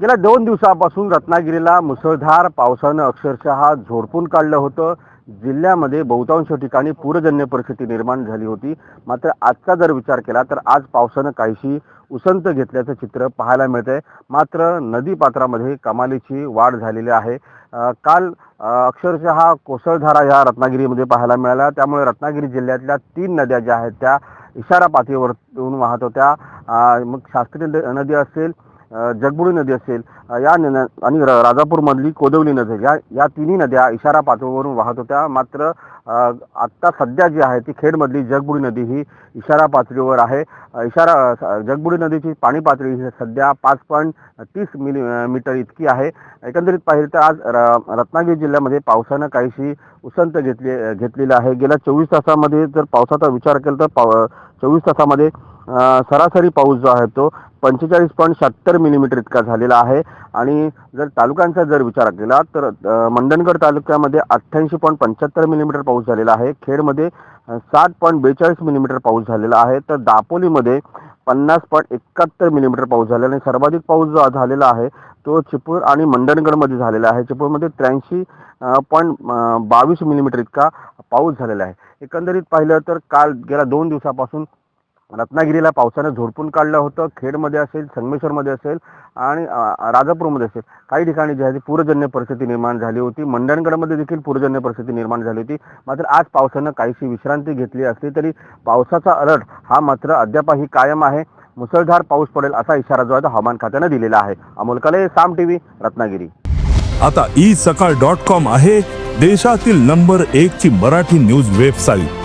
गेल्या दोन दिवसापासून रत्नागिरीला मुसळधार पावसानं अक्षरशः झोडपून काढलं होतं. जिल्ह्यामध्ये बहुतांश ठिकाणी पूरजन्य परिस्थिती निर्माण झाली होती. मात्र आजचा जर विचार केला तर आज पावसानं काहीशी उसंत घेतल्याचं चित्र पाहायला मिळतंय. मात्र नदी पात्रामध्ये कमालीची वाढ झालेली आहे. काल अक्षरशः कोसळधारा ह्या रत्नागिरीमध्ये पाहायला मिळाल्या. त्यामुळे रत्नागिरी जिल्ह्यातल्या तीन नद्या ज्या आहेत त्या इशारा पातळीवरून वाहत होत्या. मग शास्त्रीय नदी असेल जगबुडी नदी असेल या न- आणि राजापूरमधली कोदवली नदी या या तिन्ही नद्या इशारा पातळीवरून वाहत होत्या. मात्र आत्ता सध्या जी आहे ती खेडमधली जगबुडी नदी ही इशारा पातळीवर आहे. इशारा जगबुडी नदीची पाणी पातळी ही सध्या पाच पॉईंट तीस मिली मीटर इतकी आहे. एकंदरीत पाहिलं तर आज र- रत्नागिरी जिल्ह्यामध्ये पावसानं काहीशी उसंत घेतली घेतलेली आहे. गेल्या चोवीस तासामध्ये जर पावसाचा विचार केला तर पाव चोवीस तासामध्ये सरासरी पाऊस जो आहे तो पंचेचाळीस पॉईंट शहात्तर मिलीमीटर इतका झालेला आहे. आणि जर तालुक्यांचा जर विचार केला तर मंडणगड तालुक्यामध्ये अठ्ठ्याऐंशी पॉईंट पंच्याहत्तर मिलीमीटर पाऊस झालेला आहे. खेडमध्ये सात पॉईंट बेचाळीस मिलीमीटर पाऊस झालेला आहे. तर दापोलीमध्ये पन्नास पॉईंट एकाहत्तर मिलीमीटर पाऊस झालेला आणि सर्वाधिक पाऊस जो झालेला आहे तो चिपळूण आणि मंडणगडमध्ये झालेला आहे. चिपळूणमध्ये त्र्याऐंशी पॉईंट बावीस मिलीमीटर इतका पाऊस झालेला आहे. एकंदरीत पाहिलं तर काल गेल्या दोन दिवसापासून रत्नागिरीला पावसानं झोडपून काढलं होतं. खेडमध्ये असेल संगमेश्वरमध्ये असेल आणि राजापूरमध्ये असेल. काही ठिकाणी जी आहे ती पूरजन्य परिस्थिती निर्माण झाली होती. मंडणगडमध्ये देखील पूरजन्य परिस्थिती निर्माण झाली होती. मात्र आज पावसानं काहीशी विश्रांती घेतली असली तरी पावसाचा अलर्ट हा मात्र अद्यापही कायम आहे. मुसळधार पाऊस पडेल असा इशारा जो आहे तो हवामान खात्यानं दिलेला आहे. अमोल कले साम टीव्ही रत्नागिरी. आता ई सकाळ डॉट कॉम आहे देशातील नंबर एक ची मराठी न्यूज वेबसाईट.